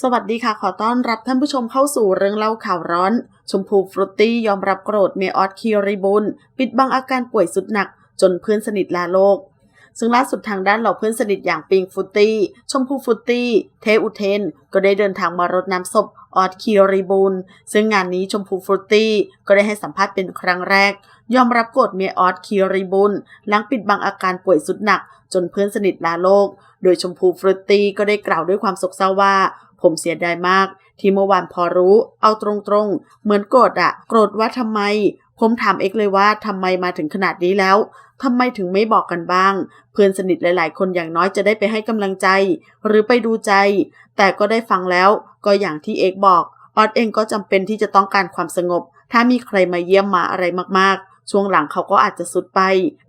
สวัสดีค่ะ ขอต้อนรับท่านผู้ชมเข้าสู่เรื่องเล่าข่าวร้อน ชมพูฟรุตตี้ยอมรับโกรธเมออสคิริบุลปิดบังอาการป่วยสุดหนัก จนเพื่อนสนิทลาโลก ซึ่งล่าสุดทางด้านเหล่าเพื่อนสนิทอย่างปิงฟรุตตี้ ชมพูฟรุตตี้ เทอุเทน ก็ได้เดินทางมารดน้ำศพออสคิริบุลซึ่งงานนี้ชมพูฟรุตตี้ก็ได้ให้สัมภาษณ์เป็นครั้งแรก ยอมรับโกรธเมียออสคิริบุลหลังปิดบังอาการป่วยสุดหนัก จนเพื่อนสนิทลาโลก โดยชมพูฟรุตตี้ก็ได้กล่าวด้วยความโศกเศร้าว่า ผมเสียดายมาก ที่เมื่อวานพอรู้ เอาตรงๆ เหมือนโกรธอะโกรธว่าทำไม ผมถามเอกเลยว่าทำไมมาถึงขนาดนี้แล้วทำไมถึงไม่บอกกันบ้าง เพื่อนสนิทหลาย ๆ คนอย่างน้อยจะได้ไปให้กำลังใจ หรือไปดูใจ แต่ก็ได้ฟังแล้ว ก็อย่างที่เอกบอกออดเองก็จำเป็นที่จะต้องการความสงบ ถ้ามีใครมาเยี่ยมมาอะไรมากๆ ช่วงหลังเขาก็อาจจะสุดไป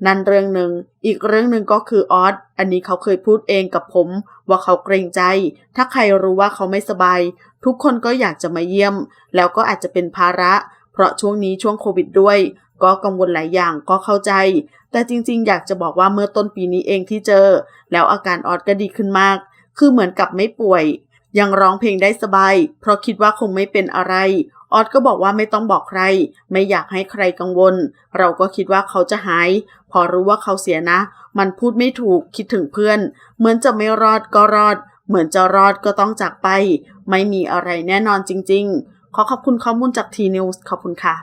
นั่นเรื่องหนึ่ง อีกเรื่องหนึ่งก็คือออสอันนี้เขาเคยพูดเองกับผม ว่าเขาเกรงใจ ถ้าใครรู้ว่าเขาไม่สบาย ทุกคนก็อยากจะมาเยี่ยม แล้วก็อาจจะเป็นภาระ เพราะช่วงนี้ช่วงโควิดด้วย ก็กังวลหลายอย่างก็เข้าใจ แต่จริงๆ อยากจะบอกว่าเมื่อต้นปีนี้เองที่เจอ แล้วอาการออดก็ดีขึ้นมาก คือเหมือนกับไม่ป่วย ยังร้องเพลงได้สบาย เพราะคิดว่าคงไม่เป็นอะไร ออดก็บอกว่าไม่ต้องบอกใคร ไม่อยากให้ใครกังวล เราก็คิดว่าเขาจะหาย พอรู้ว่าเขาเสียนะ มันพูดไม่ถูกคิดถึงเพื่อน เหมือนจะไม่รอดก็รอด เหมือนจะรอดก็ต้องจากไป ไม่มีอะไรแน่นอนจริง ๆ ขอขอบคุณข้อมูลจากทีนิวส์ขอบคุณค่ะ